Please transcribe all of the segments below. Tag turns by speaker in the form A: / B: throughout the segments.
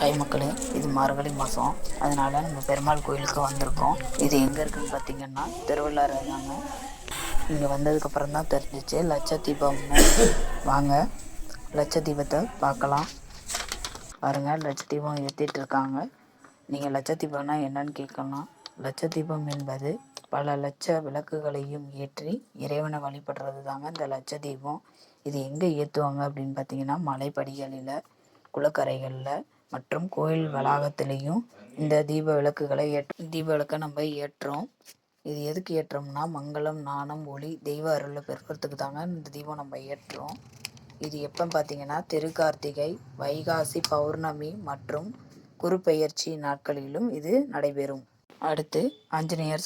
A: Hi மக்களே இது மார்கழி மாதம் அதனால் நம்ம பெருமாள் கோயிலுக்கு வந்திருக்கோம். இது எங்கே இருக்குன்னு பார்த்தீங்கன்னா திருவள்ளாறு தாங்க. இங்கே வந்ததுக்கப்புறம் தான் தெரிஞ்சிச்சு. லட்சதீபம்னு வாங்க. லட்சதீபத்தை பார்க்கலாம். பாருங்க லட்சதீபம் ஏற்றிட்டு இருக்காங்க. நீங்கள் லட்சதீபம்னா என்னன்னு கேட்கலாம். லட்சதீபம் என்பது பல லட்ச விளக்குகளையும் ஏற்றி இறைவனை வழிபடுறது தாங்க இந்த லட்சதீபம் இது எங்கே ஏற்றுவாங்க அப்படின்னு பார்த்தீங்கன்னா மலைப்படிகளில் குளக்கரைகளில் மற்றும் கோயில் வளாகத்திலையும் இந்த தீப விளக்குகளை ஏற் தீப விளக்கை நம்ம ஏற்றுறோம் இது எதுக்கு ஏற்றுறோம்னா மங்களம் நாணம் ஒளி தெய்வ அருளை பெறுறதுக்கு தாங்க இந்த தீபம் நம்ம ஏற்றுறோம். இது எப்போ பார்த்தீங்கன்னா திருக்கார்த்திகை வைகாசி பௌர்ணமி மற்றும் குறுப்பெயர்ச்சி நாட்களிலும் இது நடைபெறும். அடுத்து ஆஞ்சநேயர்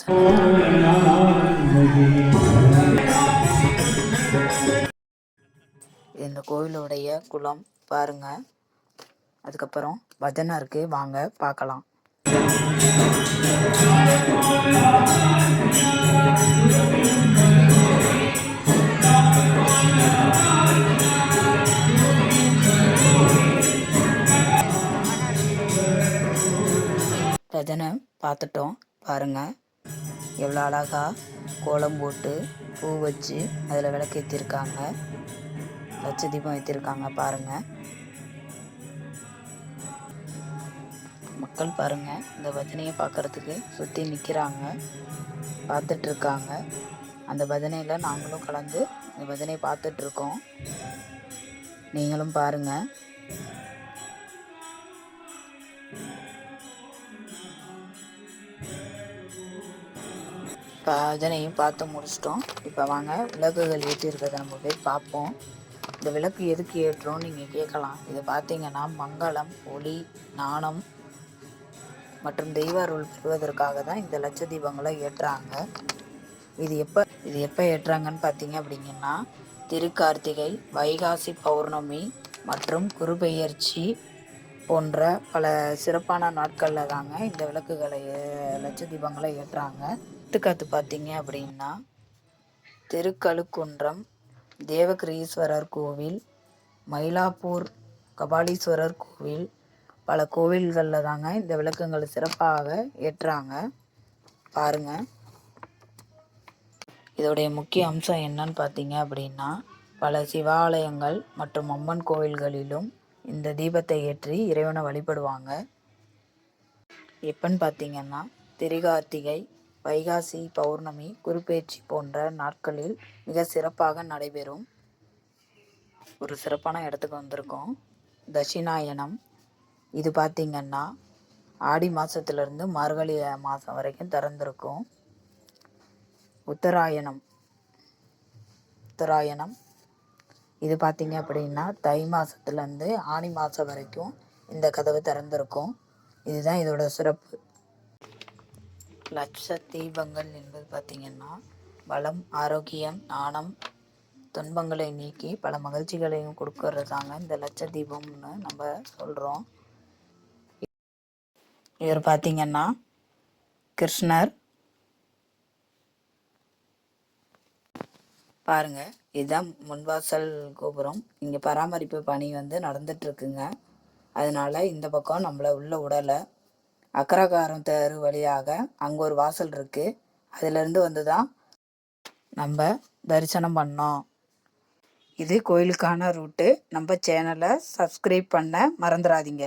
A: இந்த கோவிலுடைய குளம் பாருங்கள் அதுக்கப்புறம் பஜனை இருக்கு. வாங்க பார்க்கலாம் பஜனை பார்த்துட்டோம். பாருங்க. எவ்வளோ அழகா கோலம் போட்டு பூ வச்சு அதில் விளக்கு ஏற்றிருக்காங்க லட்சதீபம் ஏற்றிருக்காங்க பாருங்கள் மக்கள் பாருங்க. இந்த பஜனையை பார்க்கறதுக்கு சுற்றி நிற்கிறாங்க பார்த்துட்டு இருக்காங்க அந்த பஜனையில் நாங்களும் கலந்து இந்த பஜனையை பார்த்துட்டு இருக்கோம் நீங்களும் பாருங்க. பஜனையும் பார்த்து முடிச்சிட்டோம். இப்போ வாங்க விளக்குகள் ஏற்றி இருக்கிறத நம்ம போய் பார்ப்போம். இந்த விளக்கு எதுக்கு ஏற்றோம் நீங்கள் கேட்கலாம். இது பார்த்தீங்கன்னா மங்களம் ஒளி நாணம் மற்றும் தெய்வ அருள் பெறுவதற்காக தான் இந்த லட்ச தீபங்களை ஏற்றுறாங்க இது எப்போ இது எப்போ ஏற்றுறாங்கன்னு பார்த்தீங்க அப்படிங்கன்னா திருக்கார்த்திகை வைகாசி பௌர்ணமி மற்றும் குருபெயர்ச்சி போன்ற பல சிறப்பான நாட்களில் தாங்க இந்த விளக்குகளை ஏ- லட்ச தீபங்களை ஏற்றுறாங்க எடுத்துக்காத்து பார்த்தீங்க அப்படின்னா திருக்கழுக்குன்றம் தேவகிரீஸ்வரர் கோவில் மயிலாப்பூர் கபாலீஸ்வரர் கோவில் பல கோவில்களில் தாங்க இந்த விளக்குங்களை சிறப்பாக ஏற்றுறாங்க பாருங்க. இதோடைய முக்கிய அம்சம் என்னன்னு பார்த்தீங்க அப்படின்னா பல சிவாலயங்கள் மற்றும் அம்மன் கோவில்களிலும் இந்த தீபத்தை ஏற்றி இறைவனை வழிபடுவாங்க. எப்பன்னு பார்த்தீங்கன்னா திரிகார்த்திகை வைகாசி பௌர்ணமி குருபெயர்ச்சி போன்ற நாட்களில் மிக சிறப்பாக நடைபெறும். ஒரு சிறப்பான இடத்துக்கு வந்திருக்கோம். தட்சிணாயனம் இது பார்த்திங்கன்னா ஆடி மாதத்துலேருந்து மார்கழி மாதம் வரைக்கும் திறந்திருக்கும். உத்தராயணம். உத்தராயணம். இது பார்த்திங்க அப்படின்னா தை மாதத்துலேருந்து ஆனி மாதம் வரைக்கும் இந்த கதவு திறந்திருக்கும். இதுதான் இதோட சிறப்பு. லட்ச தீபங்கள் என்பது பார்த்திங்கன்னா பலம் ஆரோக்கியம் நாணம் துன்பங்களை நீக்கி பல மகிழ்ச்சிகளையும் கொடுக்கறதாங்க இந்த லட்ச தீபம்னு நம்ம சொல்கிறோம் இவர் பார்த்தீங்கன்னா கிருஷ்ணர். பாருங்க இதுதான் முன்வாசல் கோபுரம். இங்கே பராமரிப்பு பணி வந்து நடந்துட்டுருக்குங்க. அதனால் அதனால இந்த பக்கம் நம்மள உள்ள விடலை அக்கரகாரம் தெரு வழியாக அங்கே ஒரு வாசல் இருக்குது அதுலேருந்து வந்து தான் நம்ம தரிசனம் பண்ணோம். இது கோயிலுக்கான ரூட்டு. நம்ம சேனலை சப்ஸ்கிரைப் பண்ண மறந்துடாதீங்க.